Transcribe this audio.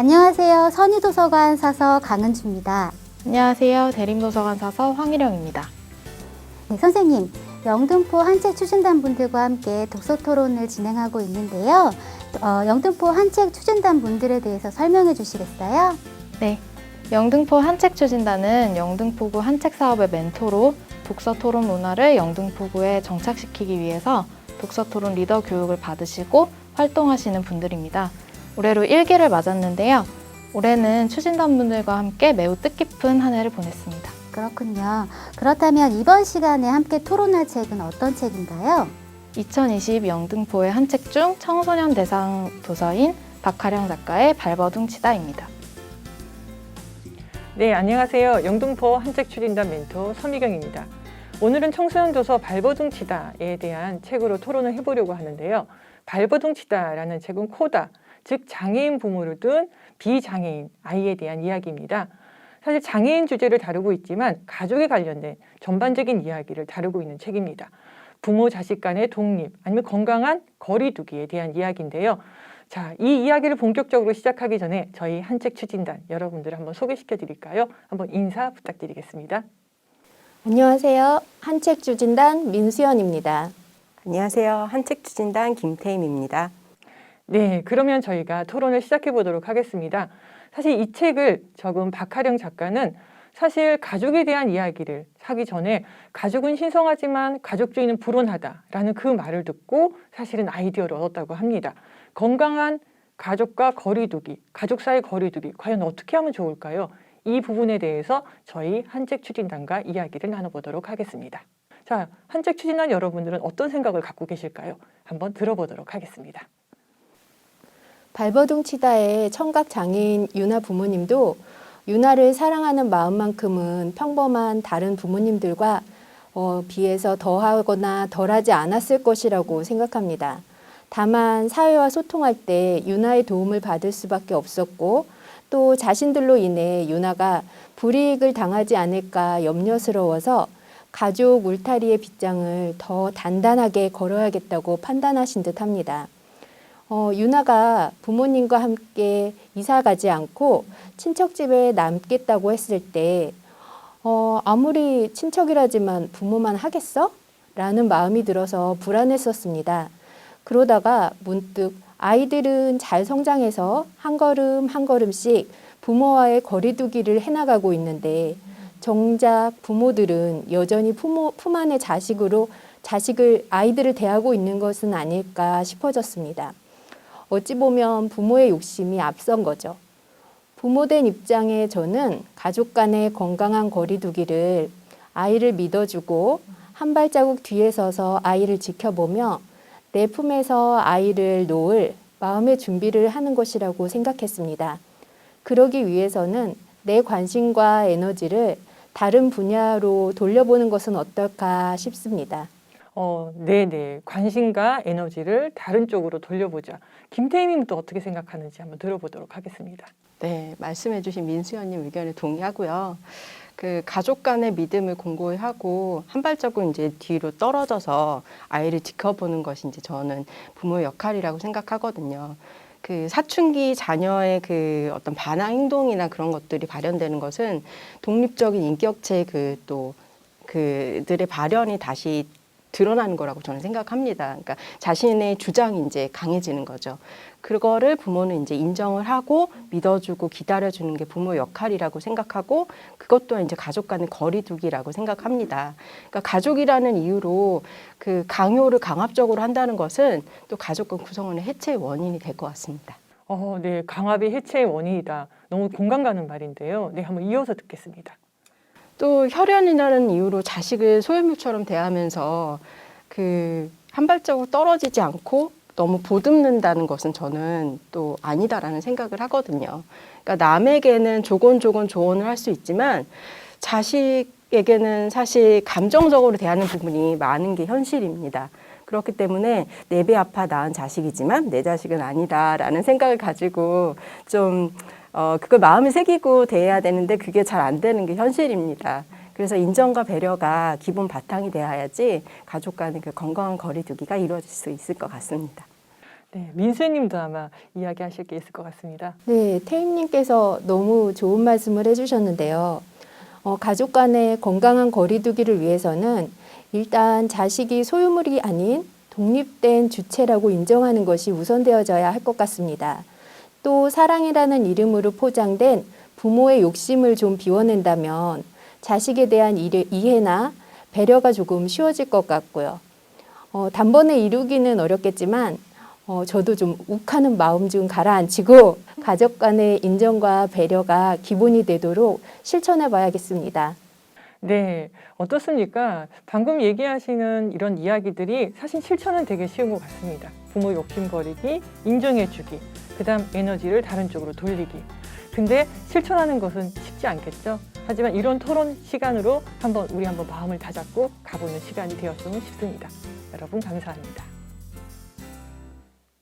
안녕하세요. 선희도서관 사서 강은주입니다. 안녕하세요. 대림도서관 사서 황희령입니다. 네, 선생님, 영등포 한책 추진단 분들과 함께 독서 토론을 진행하고 있는데요. 어, 영등포 한책 추진단 분들에 대해서 설명해 주시겠어요? 네. 영등포 한책 추진단은 영등포구 한책 사업의 멘토로 독서 토론 문화를 영등포구에 정착시키기 위해서 독서 토론 리더 교육을 받으시고 활동하시는 분들입니다. 올해로 1기를 맞았는데요. 올해는 추진단 분들과 함께 매우 뜻깊은 한 해를 보냈습니다. 그렇군요. 그렇다면 이번 시간에 함께 토론할 책은 어떤 책인가요? 2020 영등포의 한 책 중 청소년 대상 도서인 박하령 작가의 발버둥 치다입니다. 네, 안녕하세요. 영등포 한책 추진단 멘토 서미경입니다. 오늘은 청소년 도서 발버둥 치다에 대한 책으로 토론을 해보려고 하는데요. 발버둥 치다라는 책은 코다, 즉 장애인 부모를 둔 비장애인 아이에 대한 이야기입니다. 사실 장애인 주제를 다루고 있지만 가족에 관련된 전반적인 이야기를 다루고 있는 책입니다. 부모 자식 간의 독립 아니면 건강한 거리두기에 대한 이야기인데요. 자, 이 이야기를 본격적으로 시작하기 전에 저희 한책 추진단 여러분들 한번 소개시켜 드릴까요? 한번 인사 부탁드리겠습니다. 안녕하세요. 한책 추진단 민수연입니다. 안녕하세요. 한책 추진단 김태임입니다. 네, 그러면 저희가 토론을 시작해 보도록 하겠습니다. 사실 이 책을 적은 박하령 작가는 사실 가족에 대한 이야기를 하기 전에 가족은 신성하지만 가족주의는 불온하다라는 그 말을 듣고 사실은 아이디어를 얻었다고 합니다. 건강한 가족과 거리두기, 가족 사이 거리두기 과연 어떻게 하면 좋을까요? 이 부분에 대해서 저희 한책 추진단과 이야기를 나눠보도록 하겠습니다. 자, 한책 추진단 여러분들은 어떤 생각을 갖고 계실까요? 한번 들어보도록 하겠습니다. 발버둥 치다의 청각 장애인 유나 부모님도 유나를 사랑하는 마음만큼은 평범한 다른 부모님들과 어, 비해서 더하거나 덜하지 않았을 것이라고 생각합니다. 다만 사회와 소통할 때 유나의 도움을 받을 수밖에 없었고 또 자신들로 인해 유나가 불이익을 당하지 않을까 염려스러워서 가족 울타리의 빗장을 더 단단하게 걸어야겠다고 판단하신 듯 합니다. 어, 유나가 부모님과 함께 이사 가지 않고 친척 집에 남겠다고 했을 때, 어, 아무리 친척이라지만 부모만 하겠어? 라는 마음이 들어서 불안했었습니다. 그러다가 문득 아이들은 잘 성장해서 한 걸음 한 걸음씩 부모와의 거리두기를 해나가고 있는데 정작 부모들은 여전히 부모, 품 안의 자식으로 자식을 아이들을 대하고 있는 것은 아닐까 싶어졌습니다. 어찌 보면 부모의 욕심이 앞선 거죠. 부모된 입장에 저는 가족 간의 건강한 거리두기를 아이를 믿어주고 한 발자국 뒤에 서서 아이를 지켜보며 내 품에서 아이를 놓을 마음의 준비를 하는 것이라고 생각했습니다. 그러기 위해서는 내 관심과 에너지를 다른 분야로 돌려보는 것은 어떨까 싶습니다. 어, 네네. 관심과 에너지를 다른 쪽으로 돌려보자. 김태희님 또 어떻게 생각하는지 한번 들어보도록 하겠습니다. 네, 말씀해주신 민수연님 의견에 동의하고요. 그 가족 간의 믿음을 공고히 하고 한 발자국 이제 뒤로 떨어져서 아이를 지켜보는 것이 이제 저는 부모의 역할이라고 생각하거든요. 그 사춘기 자녀의 그 어떤 반항 행동이나 그런 것들이 발현되는 것은 독립적인 인격체 그 또 그들의 발현이 다시 드러나는 거라고 저는 생각합니다. 그러니까 자신의 주장이 이제 강해지는 거죠. 그거를 부모는 이제 인정을 하고 믿어주고 기다려주는 게 부모 역할이라고 생각하고 그것 또한 이제 가족 간의 거리두기라고 생각합니다. 그러니까 가족이라는 이유로 그 강요를 강압적으로 한다는 것은 또 가족 간 구성원의 해체의 원인이 될 것 같습니다. 어, 네. 강압이 해체의 원인이다. 너무 공감 가는 말인데요. 네, 한번 이어서 듣겠습니다. 또 혈연이라는 이유로 자식을 소유물처럼 대하면서 그 한 발자국 떨어지지 않고 너무 보듬는다는 것은 저는 또 아니다라는 생각을 하거든요. 그러니까 남에게는 조곤조곤 조언을 할 수 있지만 자식에게는 사실 감정적으로 대하는 부분이 많은 게 현실입니다. 그렇기 때문에 내 배 아파 낳은 자식이지만 내 자식은 아니다라는 생각을 가지고 좀 어, 그걸 마음에 새기고 대해야 되는데 그게 잘 안 되는 게 현실입니다. 그래서 인정과 배려가 기본 바탕이 돼야지 가족 간의 그 건강한 거리두기가 이루어질 수 있을 것 같습니다. 네, 민수님도 아마 이야기하실 게 있을 것 같습니다. 네, 태임님께서 너무 좋은 말씀을 해주셨는데요. 어, 가족 간의 건강한 거리두기를 위해서는 일단 자식이 소유물이 아닌 독립된 주체라고 인정하는 것이 우선되어져야 할 것 같습니다. 또 사랑이라는 이름으로 포장된 부모의 욕심을 좀 비워낸다면 자식에 대한 이해- 이해나 배려가 조금 쉬워질 것 같고요. 어, 단번에 이루기는 어렵겠지만 어, 저도 좀 욱하는 마음 좀 가라앉히고 가족 간의 인정과 배려가 기본이 되도록 실천해 봐야겠습니다. 네, 어떻습니까? 방금 얘기하시는 이런 이야기들이 사실 실천은 되게 쉬운 것 같습니다. 부모 욕심 버리기, 인정해주기, 그 다음 에너지를 다른 쪽으로 돌리기. 근데 실천하는 것은 쉽지 않겠죠? 하지만 이런 토론 시간으로 한번 우리 한번 마음을 다잡고 가보는 시간이 되었으면 싶습니다. 여러분 감사합니다.